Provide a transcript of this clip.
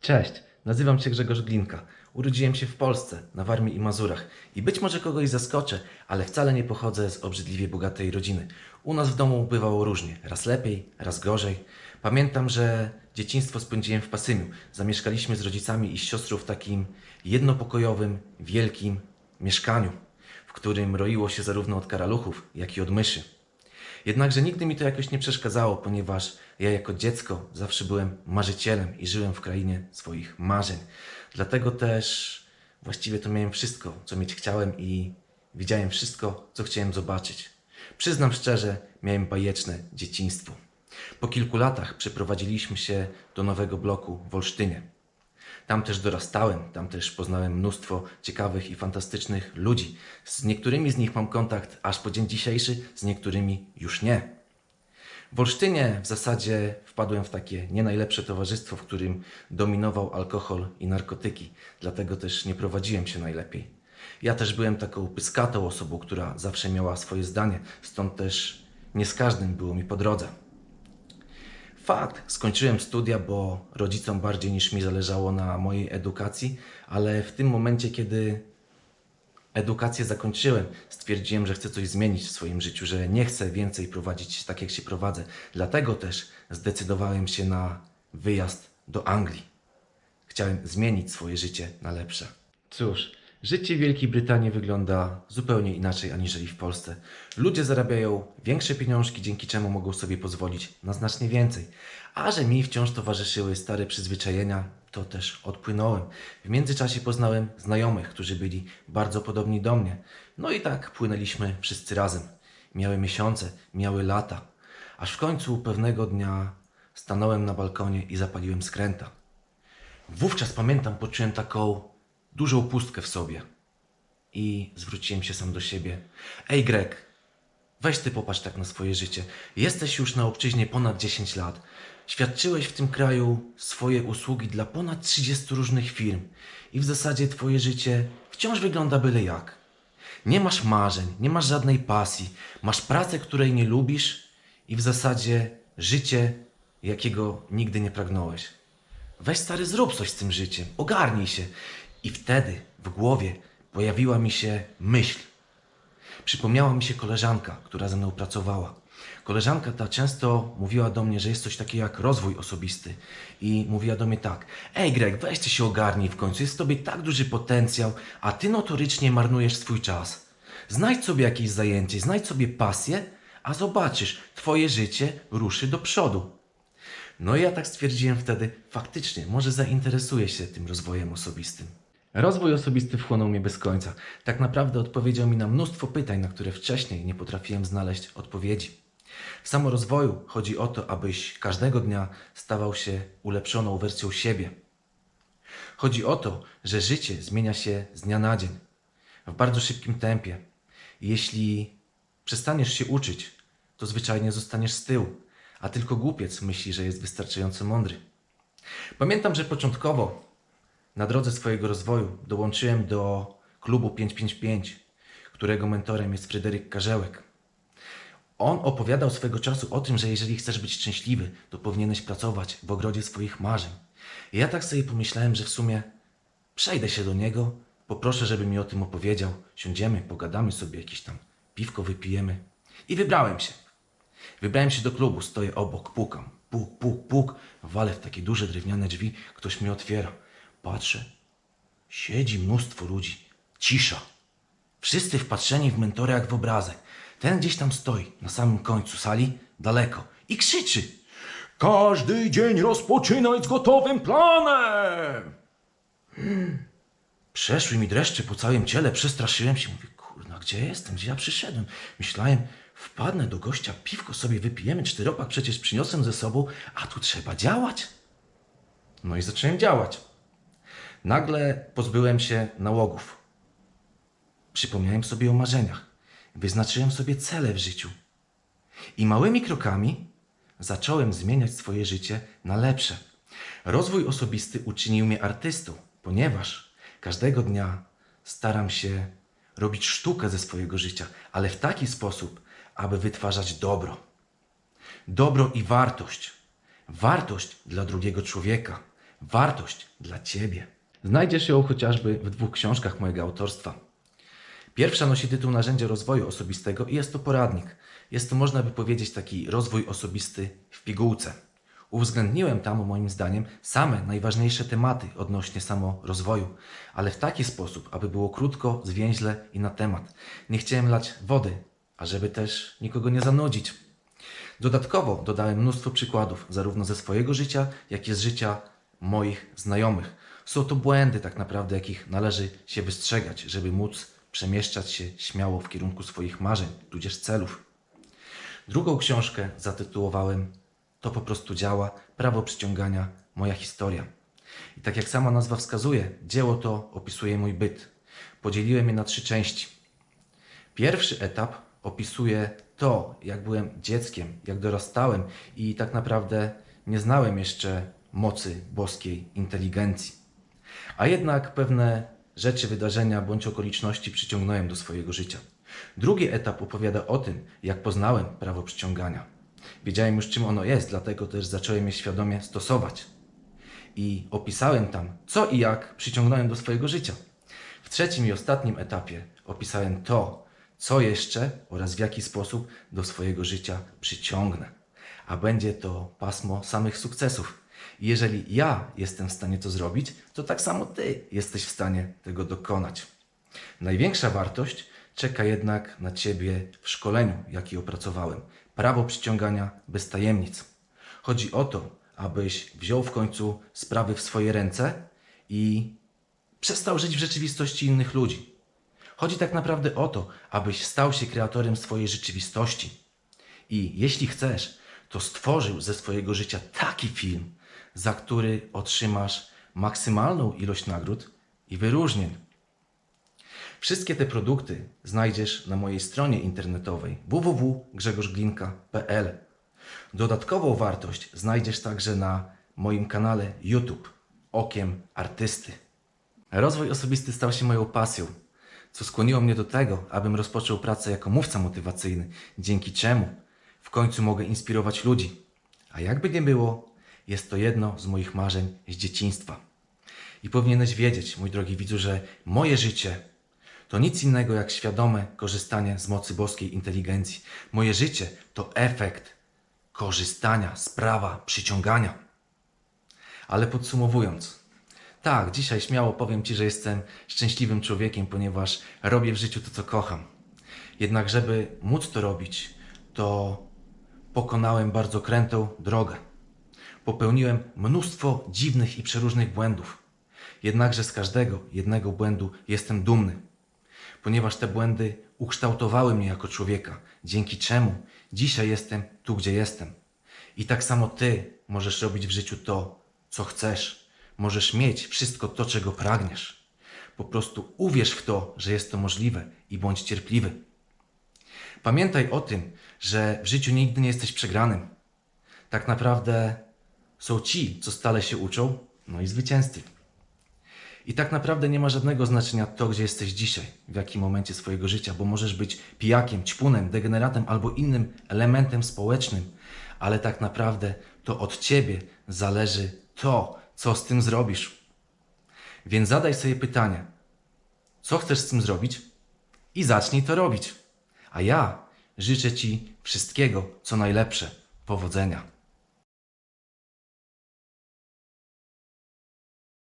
Cześć, nazywam się Grzegorz Glinka. Urodziłem się w Polsce, na Warmii i Mazurach. I być może kogoś zaskoczę, ale wcale nie pochodzę z obrzydliwie bogatej rodziny. U nas w domu bywało różnie, raz lepiej, raz gorzej. Pamiętam, że dzieciństwo spędziłem w Pasymiu. Zamieszkaliśmy z rodzicami i z siostrą w takim jednopokojowym, wielkim mieszkaniu, w którym roiło się zarówno od karaluchów, jak i od myszy. Jednakże nigdy mi to jakoś nie przeszkadzało, ponieważ ja jako dziecko zawsze byłem marzycielem i żyłem w krainie swoich marzeń. Dlatego też właściwie to miałem wszystko, co mieć chciałem i widziałem wszystko, co chciałem zobaczyć. Przyznam szczerze, miałem bajeczne dzieciństwo. Po kilku latach przeprowadziliśmy się do nowego bloku w Olsztynie. Tam też dorastałem, tam też poznałem mnóstwo ciekawych i fantastycznych ludzi. Z niektórymi z nich mam kontakt aż po dzień dzisiejszy, z niektórymi już nie. W Olsztynie w zasadzie wpadłem w takie nie najlepsze towarzystwo, w którym dominował alkohol i narkotyki, dlatego też nie prowadziłem się najlepiej. Ja też byłem taką pyskatą osobą, która zawsze miała swoje zdanie, stąd też nie z każdym było mi po drodze. Fakt, skończyłem studia, bo rodzicom bardziej niż mi zależało na mojej edukacji, ale w tym momencie, kiedy edukację zakończyłem, stwierdziłem, że chcę coś zmienić w swoim życiu, że nie chcę więcej prowadzić tak, jak się prowadzę. Dlatego też zdecydowałem się na wyjazd do Anglii. Chciałem zmienić swoje życie na lepsze. Cóż, życie w Wielkiej Brytanii wygląda zupełnie inaczej aniżeli w Polsce. Ludzie zarabiają większe pieniążki, dzięki czemu mogą sobie pozwolić na znacznie więcej. A że mi wciąż towarzyszyły stare przyzwyczajenia, to też odpłynąłem. W międzyczasie poznałem znajomych, którzy byli bardzo podobni do mnie. No i tak płynęliśmy wszyscy razem. Miały miesiące, miały lata. Aż w końcu pewnego dnia stanąłem na balkonie i zapaliłem skręta. Wówczas pamiętam, poczułem taką dużą pustkę w sobie. I zwróciłem się sam do siebie. Ej, Greg, weź ty popatrz tak na swoje życie. Jesteś już na obczyźnie ponad 10 lat. Świadczyłeś w tym kraju swoje usługi dla ponad 30 różnych firm. I w zasadzie twoje życie wciąż wygląda byle jak. Nie masz marzeń, nie masz żadnej pasji, masz pracę, której nie lubisz i w zasadzie życie, jakiego nigdy nie pragnąłeś. Weź stary, zrób coś z tym życiem, ogarnij się. I wtedy w głowie pojawiła mi się myśl. Przypomniała mi się koleżanka, która ze mną pracowała. Koleżanka ta często mówiła do mnie, że jest coś takiego jak rozwój osobisty. I mówiła do mnie tak: Ej, Greg, weź ty się ogarnij w końcu, jest w tobie tak duży potencjał, a ty notorycznie marnujesz swój czas. Znajdź sobie jakieś zajęcie, znajdź sobie pasję, a zobaczysz, twoje życie ruszy do przodu. No i ja tak stwierdziłem wtedy, faktycznie, może zainteresuję się tym rozwojem osobistym. Rozwój osobisty wchłonął mnie bez końca. Tak naprawdę odpowiedział mi na mnóstwo pytań, na które wcześniej nie potrafiłem znaleźć odpowiedzi. W samorozwoju chodzi o to, abyś każdego dnia stawał się ulepszoną wersją siebie. Chodzi o to, że życie zmienia się z dnia na dzień, w bardzo szybkim tempie. Jeśli przestaniesz się uczyć, to zwyczajnie zostaniesz z tyłu, a tylko głupiec myśli, że jest wystarczająco mądry. Pamiętam, że początkowo na drodze swojego rozwoju dołączyłem do klubu 555, którego mentorem jest Fryderyk Karzełek. On opowiadał swego czasu o tym, że jeżeli chcesz być szczęśliwy, to powinieneś pracować w ogrodzie swoich marzeń. I ja tak sobie pomyślałem, że w sumie przejdę się do niego, poproszę, żeby mi o tym opowiedział, siądziemy, pogadamy sobie, jakieś tam piwko wypijemy. I wybrałem się. Wybrałem się do klubu, stoję obok, pukam. Puk, puk, puk. Walę w takie duże drewniane drzwi, ktoś mi otwiera. Patrzę. Siedzi mnóstwo ludzi. Cisza. Wszyscy wpatrzeni w mentora jak w obrazek. Ten gdzieś tam stoi, na samym końcu sali, daleko. I krzyczy. Każdy dzień rozpoczynaj z gotowym planem! Przeszły mi dreszcze po całym ciele, przestraszyłem się. Mówię, kurna, gdzie jestem? Gdzie ja przyszedłem? Myślałem, wpadnę do gościa, piwko sobie wypijemy, czteropak przecież przyniosłem ze sobą, a tu trzeba działać. No i zacząłem działać. Nagle pozbyłem się nałogów. Przypomniałem sobie o marzeniach. Wyznaczyłem sobie cele w życiu. I małymi krokami zacząłem zmieniać swoje życie na lepsze. Rozwój osobisty uczynił mnie artystą, ponieważ każdego dnia staram się robić sztukę ze swojego życia, ale w taki sposób, aby wytwarzać dobro. Dobro i wartość. Wartość dla drugiego człowieka, wartość dla Ciebie. Znajdziesz ją chociażby w dwóch książkach mojego autorstwa. Pierwsza nosi tytuł Narzędzie rozwoju osobistego i jest to poradnik. Jest to, można by powiedzieć, taki rozwój osobisty w pigułce. Uwzględniłem tam, moim zdaniem, same najważniejsze tematy odnośnie samorozwoju, ale w taki sposób, aby było krótko, zwięźle i na temat. Nie chciałem lać wody, ażeby też nikogo nie zanudzić. Dodatkowo dodałem mnóstwo przykładów, zarówno ze swojego życia, jak i z życia moich znajomych. Są to błędy, tak naprawdę, jakich należy się wystrzegać, żeby móc przemieszczać się śmiało w kierunku swoich marzeń, tudzież celów. Drugą książkę zatytułowałem To po prostu działa prawo przyciągania moja historia. I tak jak sama nazwa wskazuje, dzieło to opisuje mój byt. Podzieliłem je na trzy części. Pierwszy etap opisuje to, jak byłem dzieckiem, jak dorastałem i tak naprawdę nie znałem jeszcze mocy boskiej inteligencji. A jednak pewne rzeczy, wydarzenia bądź okoliczności przyciągnąłem do swojego życia. Drugi etap opowiada o tym, jak poznałem prawo przyciągania. Wiedziałem już, czym ono jest, dlatego też zacząłem je świadomie stosować. I opisałem tam, co i jak przyciągnąłem do swojego życia. W trzecim i ostatnim etapie opisałem to, co jeszcze oraz w jaki sposób do swojego życia przyciągnę. A będzie to pasmo samych sukcesów. Jeżeli ja jestem w stanie to zrobić, to tak samo ty jesteś w stanie tego dokonać. Największa wartość czeka jednak na ciebie w szkoleniu, jaki opracowałem. Prawo przyciągania bez tajemnic. Chodzi o to, abyś wziął w końcu sprawy w swoje ręce i przestał żyć w rzeczywistości innych ludzi. Chodzi tak naprawdę o to, abyś stał się kreatorem swojej rzeczywistości. I jeśli chcesz, to stworzył ze swojego życia taki film, za który otrzymasz maksymalną ilość nagród i wyróżnień. Wszystkie te produkty znajdziesz na mojej stronie internetowej www.grzegorzglinka.pl. Dodatkową wartość znajdziesz także na moim kanale YouTube Okiem Artysty. Rozwój osobisty stał się moją pasją, co skłoniło mnie do tego, abym rozpoczął pracę jako mówca motywacyjny, dzięki czemu w końcu mogę inspirować ludzi. A jakby nie było, jest to jedno z moich marzeń z dzieciństwa. I powinieneś wiedzieć, mój drogi widzu, że moje życie to nic innego jak świadome korzystanie z mocy boskiej inteligencji. Moje życie to efekt korzystania z prawa przyciągania. Ale podsumowując, tak, dzisiaj śmiało powiem Ci, że jestem szczęśliwym człowiekiem, ponieważ robię w życiu to, co kocham. Jednak, żeby móc to robić, to pokonałem bardzo krętą drogę. Popełniłem mnóstwo dziwnych i przeróżnych błędów. Jednakże z każdego jednego błędu jestem dumny, ponieważ te błędy ukształtowały mnie jako człowieka, dzięki czemu dzisiaj jestem tu, gdzie jestem. I tak samo Ty możesz robić w życiu to, co chcesz. Możesz mieć wszystko to, czego pragniesz. Po prostu uwierz w to, że jest to możliwe i bądź cierpliwy. Pamiętaj o tym, że w życiu nigdy nie jesteś przegranym. Tak naprawdę są ci, co stale się uczą, no i zwycięzcy. I tak naprawdę nie ma żadnego znaczenia to, gdzie jesteś dzisiaj, w jakim momencie swojego życia, bo możesz być pijakiem, ćpunem, degeneratem albo innym elementem społecznym, ale tak naprawdę to od ciebie zależy to, co z tym zrobisz. Więc zadaj sobie pytanie, co chcesz z tym zrobić i zacznij to robić. A ja życzę Ci wszystkiego, co najlepsze. Powodzenia.